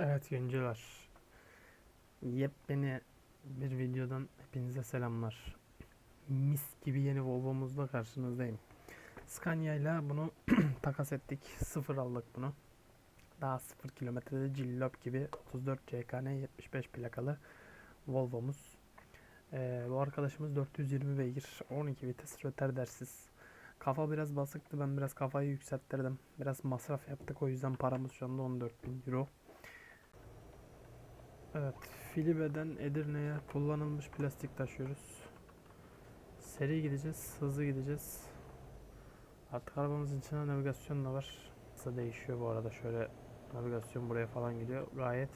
Evet gençler. Yepyeni bir videodan hepinize selamlar. Mis gibi yeni Volvo'muzla karşınızdayım. Scania ile bunu takas ettik. Sıfır aldık bunu. Daha sıfır kilometrede cillop gibi 34 CKN 75 plakalı Volvo'muz. Ee, bu arkadaşımız 420 beygir 12 vites röterdersiz. Kafa biraz basıktı ben biraz kafayı yükselttirdim. Biraz masraf yaptık o yüzden paramız şu anda 14.000 euro. Evet, Filibe'den Edirne'ye kullanılmış plastik taşıyoruz. Seri gideceğiz, hızlı gideceğiz. Artık arabamızın içine navigasyon da var. Nasıl değişiyor bu arada şöyle navigasyon buraya falan gidiyor. Gayet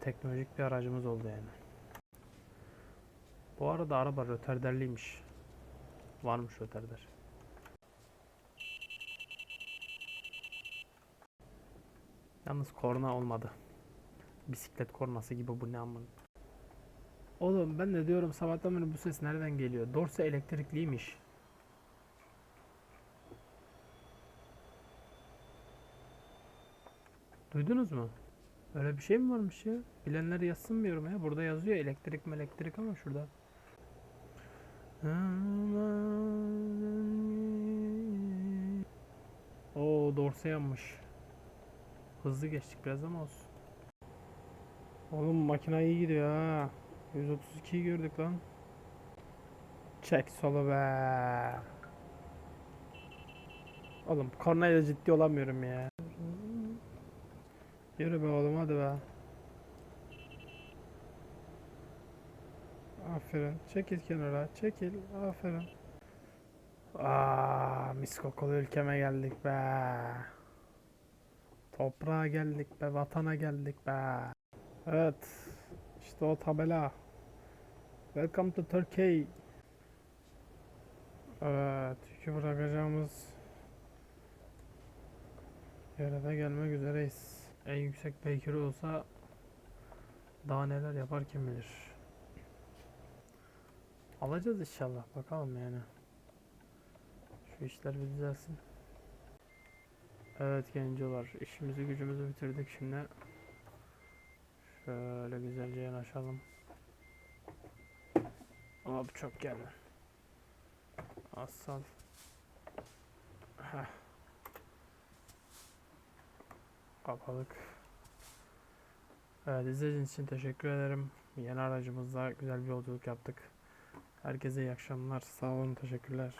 teknolojik bir aracımız oldu yani. Bu arada araba röterderliymiş. Varmış röterder. Yalnız korna olmadı. Bisiklet kornası gibi bu ne amın. Oğlum ben de diyorum sabahtan beri bu ses nereden geliyor? Dorse elektrikliymiş. Duydunuz mu? Öyle bir şey mi varmış ya? Bilenler yazsın mı yoruma ya? Burada yazıyor elektrik mi elektrik ama şurada. Oo dorse yanmış. Hızlı geçtik biraz ama olsun. Oğlum makine iyi gidiyor ha. 132'yi gördük lan. Çek solu be. Oğlum kornayla ciddi olamıyorum ya. Yürü be oğlum hadi be. Aferin. Çekil kenara. Çekil. Aferin. Aa, mis kokulu ülkeme geldik be. Toprağa geldik be. Vatana geldik be. Evet. İşte o tabela. Welcome to Turkey. Evet. Yükü bırakacağımız yere de gelmek üzereyiz. En yüksek beygiri olsa daha neler yapar kim bilir. Alacağız inşallah. Bakalım yani. Şu işler bir düzelsin. Evet gencolar. işimizi gücümüzü bitirdik şimdi. Şöyle güzelce yanaşalım. Bu çok geldi. Asal. Kapalık. Evet izlediğiniz için teşekkür ederim. Yeni aracımızla güzel bir yolculuk yaptık. Herkese iyi akşamlar. Sağ olun. Teşekkürler.